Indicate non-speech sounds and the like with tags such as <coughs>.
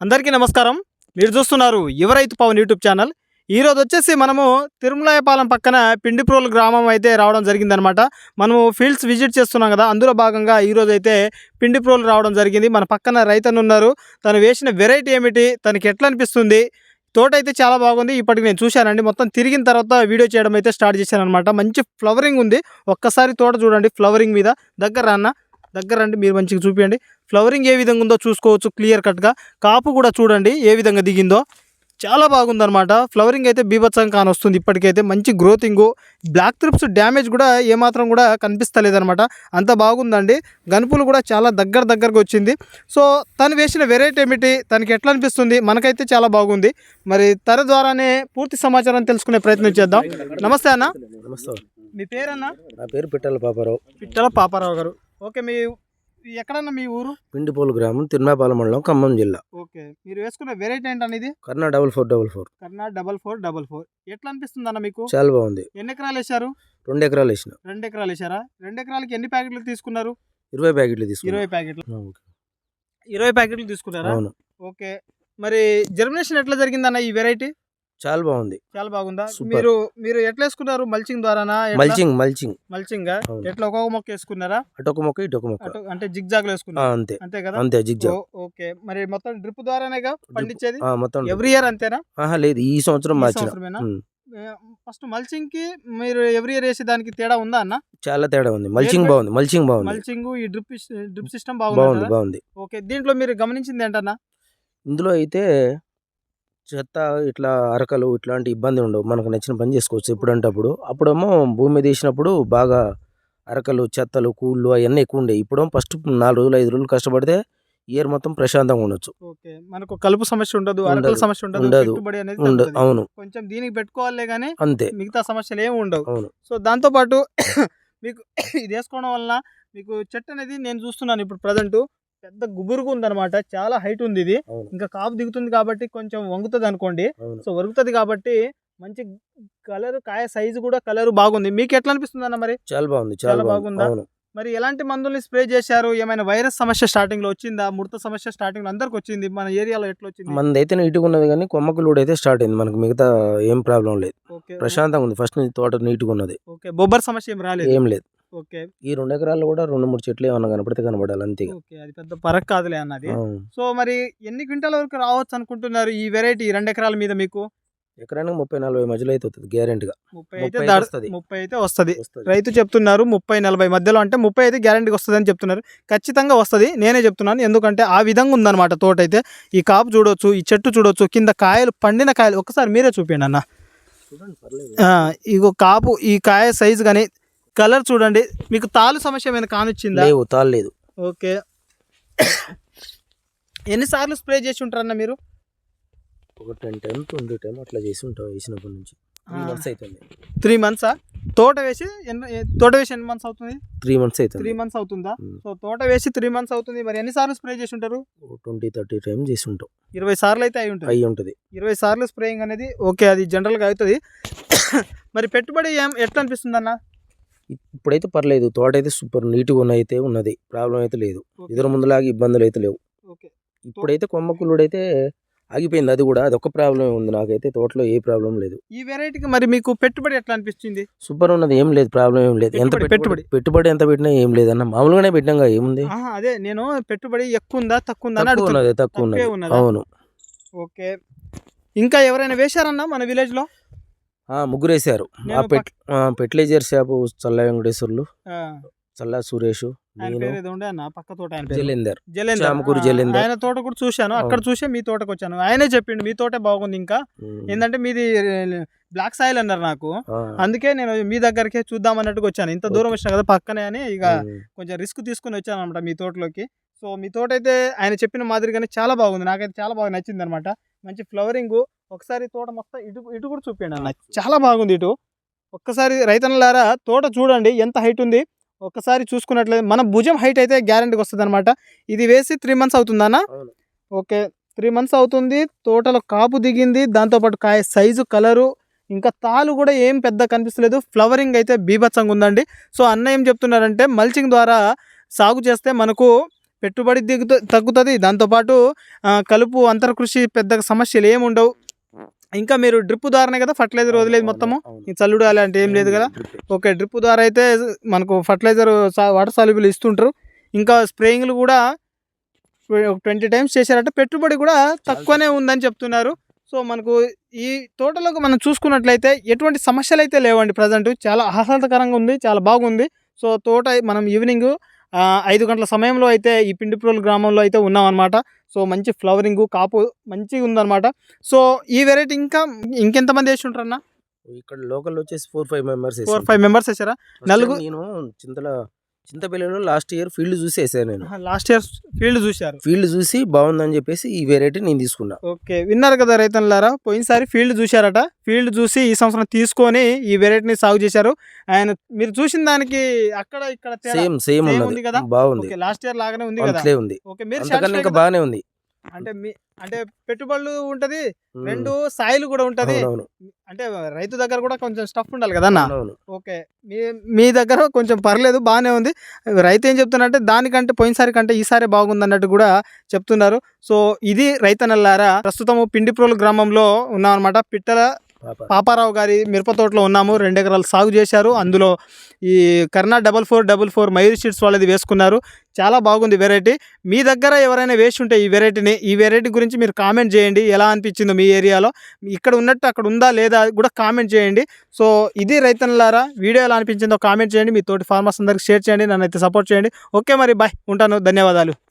అందరికీ నమస్కారం. మీరు చూస్తున్నారు యువరైతు పవన్ యూట్యూబ్ ఛానల్. ఈ రోజు వచ్చేసి మనము తిరుమలాయపాలెం పక్కన పిండిప్రోలు గ్రామం అయితే రావడం జరిగిందనమాట మనము ఫీల్డ్స్ విజిట్ చేస్తున్నాం కదా అందులో భాగంగా ఈరోజు అయితే పిండిప్రోలు రావడం జరిగింది. మన పక్కన రైతన్ ఉన్నారు. తను వేసిన వెరైటీ ఏమిటి తనకి ఎట్లా అనిపిస్తుంది తోట అయితే చాలా బాగుంది. ఇప్పటికి నేను చూశానండి. మొత్తం తిరిగిన తర్వాత వీడియో చేయడం అయితే స్టార్ట్ చేశాను అనమాట మంచి ఫ్లవరింగ్ ఉంది. ఒక్కసారి తోట చూడండి ఫ్లవరింగ్ మీద. దగ్గర అన్న దగ్గర రండి మీరు మంచిగా చూపించండి ఫ్లవరింగ్ ఏ విధంగా ఉందో చూసుకోవచ్చు క్లియర్ కట్గా కాపు కూడా చూడండి ఏ విధంగా దిగిందో. చాలా బాగుందన్నమాట. ఫ్లవరింగ్ అయితే బీభత్సంగా కానొస్తుంది ఇప్పటికైతే. మంచి గ్రోతింగ్ బ్లాక్ త్రిప్స్ డ్యామేజ్ కూడా ఏమాత్రం కూడా కనిపిస్తలేదన్నమాట. అంత బాగుందండి. గనుపులు కూడా చాలా దగ్గర దగ్గరకు వచ్చింది. సో తను వేసిన వెరైటీ ఏమిటి? తనకి ఎట్లా అనిపిస్తుంది? మనకైతే చాలా బాగుంది. మరి తన ద్వారానే పూర్తి సమాచారం తెలుసుకునే ప్రయత్నం చేద్దాం. నమస్తే అన్న. నమస్తే. మీ పేరన్నా? నా పేరు పిట్టల పాపారావు. పిట్టల పాపారావు గారు. ఓకే మీ ఎక్కడన్నా మీ ఊరు? పిండిపోలు గ్రామం తిరునాపాలెం మండలం ఖమ్మం జిల్లా. ఓకే మీరు వేసుకున్న వెరైటీ ఏంటన్న ఇది Karna double four double four. Karna double four double four. ఎట్లా అనిపిస్తుంది అన్న మీకు? చాలా బాగుంది. ఎన్ని ఎకరాలు వేశారు? రెండు ఎకరాలు వేసిన. రెండు ఎకరాలు వేశారా? రెండు ఎకరాలకి ఎన్ని ప్యాకెట్లు తీసుకున్నారు? ఇరవై ప్యాకెట్లు తీసుకున్నా. ఇరవై ప్యాకెట్లు. ఇరవై ప్యాకెట్లు తీసుకున్నారా? అవును. ఓకే మరి జర్మినేషన్ ఎట్లా జరిగిందన్న ఈ వెరైటీ చాలా బాగుంది. చాలా బాగుందా. మీరు మీరు ఎట్లా వేసుకున్నారు మల్చింగ్ ద్వారానా? Mulching mulching. మల్చింగ్. ఎట్లా? ఒక్కొక్క మొక్క వేసుకున్నారా? అటొక మొక్క ఇటొక మొక్క. అటు అంటే జిగ్ జాగ్ వేసుకున్నారు అంతే. అంతే కదా? అంతే జిగ్జా ఓ- ఓకే. మరి మొత్తం డ్రిప్ ద్వారానేగా పండించేది? మొత్తం ఎవ్రీ ఇయర్ అంతేనా? ఆహా లేదు. ఈ సంవత్సరం మార్చిన? ఉమ్. ఫస్ట్ మల్చింగ్కి మీరు ఎవ్రీ ఇయర్ వేసే దానికి తేడా ఉందా అన్న? చాలా తేడా ఉంది. మల్చింగ్ బాగుంది. మల్చింగ్ బాగుంది. మల్చింగ్ ఈ డ్రిప్ డ్రిప్ సిస్టమ్ బాగుంది? బాగుంది. ఓకే. దీంట్లో మీరు గమనించింది ఏంటన్నా? ఇందులో అయితే చెత్త ఇట్లా అరకలు ఇట్లాంటి ఇబ్బంది ఉండవు. మనకు నచ్చిన పని చేసుకోవచ్చు ఎప్పుడంటే అప్పుడు అప్పుడేమో భూమి మీద వేసినప్పుడు బాగా అరకలు చెత్తలు కూళ్ళు అవన్నీ ఎక్కువ ఉండేవి. ఇప్పుడు ఫస్ట్ నాలుగు రోజులు ఐదు రోజులు కష్టపడితే ఇయర్ మొత్తం ప్రశాంతంగా ఉండొచ్చు. ఓకే. మనకు కలుపు సమస్య ఉండదు అరకల ఉండదు. సమస్య ఉండదు ఉండదు. పెట్టుబడి అనేది ఉండ తగ్గుతుంది. అవును. కొంచెం దీనికి పెట్టుకోవాలే గానీ అంతే. మిగతా సమస్యలు ఏమి ఉండవు. అవును. సో దాంతో పాటు <coughs> మీకు <coughs> ఇది వేసుకోవడం వలన మీకు చెట్టు అనేది నేను చూస్తున్నాను ఇప్పుడు ప్రజెంట్. పెద్ద గుబురుగా ఉందన్నమాట చాలా హైట్ ఉంది ఇది ఇంకా కాపు దిగుతుంది కాబట్టి కొంచెం వంగుతుంది అనుకోండి సో వరుగుతుంది కాబట్టి మంచి కలర్ కాయ సైజు కూడా కలర్ బాగుంది. మీకు ఎట్లా అనిపిస్తుంది అన్న మరి? చాలా బాగుంది చాలా బాగుంది. మరి ఎలాంటి మందుల్ని స్ప్రే చేశారు? ఏమైనా వైరస్ సమస్య స్టార్టింగ్లో వచ్చిందా? ముడత సమస్య స్టార్టింగ్లో అందరికి వచ్చింది. మన ఏరియాలో ఎట్లా వచ్చింది మనదైతే నీట్గా ఉన్నది కానీ కొమ్మకులు అయితే స్టార్ట్ అయింది. మనకు మిగతా ఏం ప్రాబ్లం లేదు. ప్రశాంతంగా ఉంది. ఫస్ట్ తోట నీట్గా ఉన్నది. ఓకే. బొబ్బర్ సమస్య ఏం రాలేదు? ఏం లేదు. ఓకే. ఈ రెండు ఎకరాల్లో కూడా రెండు మూడు చెట్లు ఏమన్నా కనపడితే కనపడాలి అంతే. ఓకే. అది పెద్ద పరక్ కాదులే అన్నది. సో మరి ఎన్ని క్వింటాల వరకు రావచ్చు అనుకుంటున్నారు ఈ వెరైటీ రెండు ఎకరాల మీద మీకు? ఎకరానికి ముప్పై నలభై మధ్యలో అయితే అవుతుంది గ్యారెంటీగా. ముప్పై అయితే వస్తది. ముప్పై అయితే వస్తుంది. రైతు చెప్తున్నారు ముప్పై నలభై మధ్యలో అంటే ముప్పై అయితే గ్యారంటీకి వస్తుంది అని చెప్తున్నారు. ఖచ్చితంగా వస్తుంది. నేనే చెప్తున్నాను. ఎందుకంటే ఆ విధంగా ఉందన్నమాట తోట అయితే ఈ కాపు చూడొచ్చు ఈ చెట్టు చూడొచ్చు కింద కాయలు పండిన కాయలు ఒకసారి మీరే చూపించండి అన్న. ఇగో కాపు ఈ కాయ సైజు కానీ కలర్ చూడండి. మీకు తాలు సమస్య ఏమైనా కానిచ్చిందా? లేవు తాళ్ళు లేదు. ఓకే. ఎన్నిసార్లు స్ప్రే చేసి ఉంటారన్న మీరు? ఒక టెన్ టైం ట్వంటీ టైం అట్లా చేసి ఉంటాం వేసినప్పటి నుంచి. త్రీ. మంత్స్ అవుతుంది త్రీ మంత్సా తోట వేసి ఎన్ని తోట వేసి ఎన్ని మంత్స్ అవుతుంది? త్రీ మంత్స్ త్రీ అవుతుంది మంత్స్ అవుతుందా. సో తోట వేసి త్రీ మంత్స్ అవుతుంది. మరి ఎన్నిసార్లు స్ప్రే చేసి ఉంటారు? ట్వంటీ థర్టీ టైం చేసి ఉంటాం. ఇరవై సార్లు అయితే అయి ఉంటుంది. అయి ఉంటుంది. ఇరవై సార్లు స్ప్రేయింగ్ అనేది ఓకే అది జనరల్గా అవుతుంది. <coughs> మరి పెట్టుబడి ఏం ఎట్లా అనిపిస్తుంది అన్న ఇప్పుడైతే పర్లేదు తోట అయితే సూపర్ నీట్గా ఉన్న అయితే ఉన్నది ప్రాబ్లం అయితే లేదు ఇద్దరు ముందులాగా ఇబ్బందులు అయితే లేవు. ఇప్పుడైతే కొమ్మకులుడు అయితే ఆగిపోయింది అది కూడా అది ఒక ప్రాబ్లం ఉంది నాకైతే తోటలో ఏ ప్రాబ్లం లేదు. ఈ వెరైటీకి మరి మీకు పెట్టుబడి ఎట్లా అనిపించింది? సూపర్ ఉన్నది ఏం లేదు ప్రాబ్లం ఏం లేదు ఎంత పెట్టుబడి, పెట్టుబడి ఎంత పెట్టినా ఏం లేదన్న మామూలుగానే పెట్టినాగా ఏముంది? అదే నేను పెట్టుబడి ఎక్కువ ఉందా తక్కువ ఉందా అని తక్కువ ఉన్నది తక్కువ ఉన్నది? అవును. ఓకే. ఇంకా ఎవరైనా వేశారన్నా మన విలేజ్లో ఆ, ముగ్గురు వేసారు నేను ఆ పెట్ ఫెర్టిలైజర్ షాపు చల్ల వెంకటేశ్వర్లు చల్ల సురేష్ ఆయన తోట జలేందర్. జలేందర్. ఆయన కూడా చూశాను. అక్కడ. చూసే మీ తోటకు వచ్చాను. ఆయనే చెప్పిండు మీ తోటే బాగుంది ఇంకా. ఏంటంటే మీది బ్లాక్ సాయిల్ అన్నారు నాకు. అందుకే నేను మీ దగ్గరికే చూద్దాం అన్నట్టుగా వచ్చాను. ఇంత దూరం వచ్చినా కదా పక్కనే అని ఇక. కొంచెం రిస్క్ తీసుకుని వచ్చాను అనమాట మీ తోటలోకి. సో మీ తోట అయితే ఆయన చెప్పిన మాదిరిగానే చాలా బాగుంది. నాకైతే చాలా బాగా నచ్చింది అనమాట మంచి ఫ్లవరింగ్. ఒకసారి తోట మొత్తం ఇటు ఇటు కూడా చూపించండి అన్న. చాలా బాగుంది ఇటు. ఒక్కసారి రైతన్నలారా తోట చూడండి ఎంత హైట్ ఉంది. ఒక్కసారి చూసుకున్నట్లయితే మన భుజం హైట్ అయితే గ్యారంటీకి వస్తుంది అనమాట ఇది వేసి త్రీ మంత్స్ అవుతుందన్న. ఓకే. త్రీ మంత్స్ అవుతుంది. తోటలో కాపు దిగింది. దాంతోపాటు కాయ సైజు కలరు ఇంకా తాలు కూడా ఏం పెద్ద కనిపిస్తలేదు. ఫ్లవరింగ్ అయితే బీభత్సంగా ఉందండి. సో అన్న ఏం చెప్తున్నారంటే మల్చింగ్ ద్వారా సాగు చేస్తే మనకు పెట్టుబడి దిగుతు తగ్గుతుంది. దాంతోపాటు కలుపు అంతర కృషి పెద్ద సమస్యలు ఏమి ఉండవు ఇంకా మీరు డ్రిప్ ద్వారానే కదా ఫర్టిలైజర్ వదిలేదు మొత్తము? చల్లుడు అలాంటి ఏం లేదు కదా? ఓకే డ్రిప్ ద్వారా అయితే మనకు ఫర్టిలైజర్ వాటర్ సాల్యుబుల్ ఇస్తుంటారు. ఇంకా స్ప్రేయింగ్లు కూడా ట్వంటీ టైమ్స్ చేశారంటే. పెట్టుబడి కూడా తక్కువనే ఉందని చెప్తున్నారు. సో మనకు ఈ తోటలో మనం చూసుకున్నట్లయితే ఎటువంటి సమస్యలు అయితే లేవండి ప్రజెంట్. చాలా ఆహ్లాదకరంగా ఉంది చాలా బాగుంది. సో తోట మనం ఈవినింగ్ ఐదు గంటల సమయంలో అయితే ఈ పిండిప్రోలు గ్రామంలో అయితే ఉన్నాం అనమాట సో మంచి ఫ్లవరింగ్ కాపు మంచిగా ఉందన్నమాట. సో ఈ వెరైటీ ఇంకా ఇంకెంతమంది వేసి ఉంటారన్న ఇక్కడ లోకల్ వచ్చేసి four five members four five members వేసారా? నలుగు- నేను చింతల చింతపల్లిలో లాస్ట్ ఇయర్ ఫీల్డ్ చూసి వేసాను నేను లాస్ట్ ఇయర్ ఫీల్డ్ చూశారు. ఫీల్డ్ చూసి బాగుందని చెప్పేసి ఈ వెరైటీ నేను తీసుకున్నా. ఓకే విన్నారు కదా రైతన్లారా పోయినసారి ఫీల్డ్ చూశారట. ఫీల్డ్ చూసి ఈ సంవత్సరం తీసుకొని ఈ వెరైటీని సాగు చేశారు. ఆయన మీరు చూసిన దానికి అక్కడ ఇక్కడ సేమ్ సేమ్ ఉంది కదా? బాగుంది. లాస్ట్ ఇయర్ లాగానే ఉంది కదా? ఉంది. ఓకే మీరు ఇంకా? బాగానే ఉంది. అంటే మీ అంటే పెట్టుబడులు ఉంటది. రెండు సాయిలు కూడా ఉంటది. అంటే రైతు దగ్గర కూడా కొంచెం స్టఫ్ ఉండాలి కదా అన్న? ఓకే. మీ మీ దగ్గర కొంచెం పర్లేదు బాగానే ఉంది. రైతు ఏం చెప్తున్నారంటే దానికంటే పోయినసారి కంటే ఈసారి బాగుంది అన్నట్టు కూడా చెప్తున్నారు. సో ఇది రైతనల్లారా ప్రస్తుతం పిండిప్రోలు గ్రామంలో ఉన్నామన్నమాట. పిట్టల పాప పాపారావు గారి మిరప తోటలో ఉన్నాము. రెండు ఎకరాలు సాగు చేశారు. అందులో ఈ Karna double four double four Mayur seeds వాళ్ళది వేసుకున్నారు. చాలా బాగుంది వెరైటీ. మీ దగ్గర ఎవరైనా వేసి ఉంటే ఈ వెరైటీని ఈ వెరైటీ గురించి మీరు కామెంట్ చేయండి. ఎలా అనిపించిందో మీ ఏరియాలో. ఇక్కడ ఉన్నట్టు అక్కడ ఉందా లేదా కూడా కామెంట్ చేయండి. సో ఇది రైతన్లారా వీడియో ఎలా అనిపించిందో కామెంట్ చేయండి. మీ తోటి ఫార్మర్స్ అందరికి షేర్ చేయండి. నన్ను అయితే సపోర్ట్ చేయండి. ఓకే మరి బాయ్. ఉంటాను. ధన్యవాదాలు.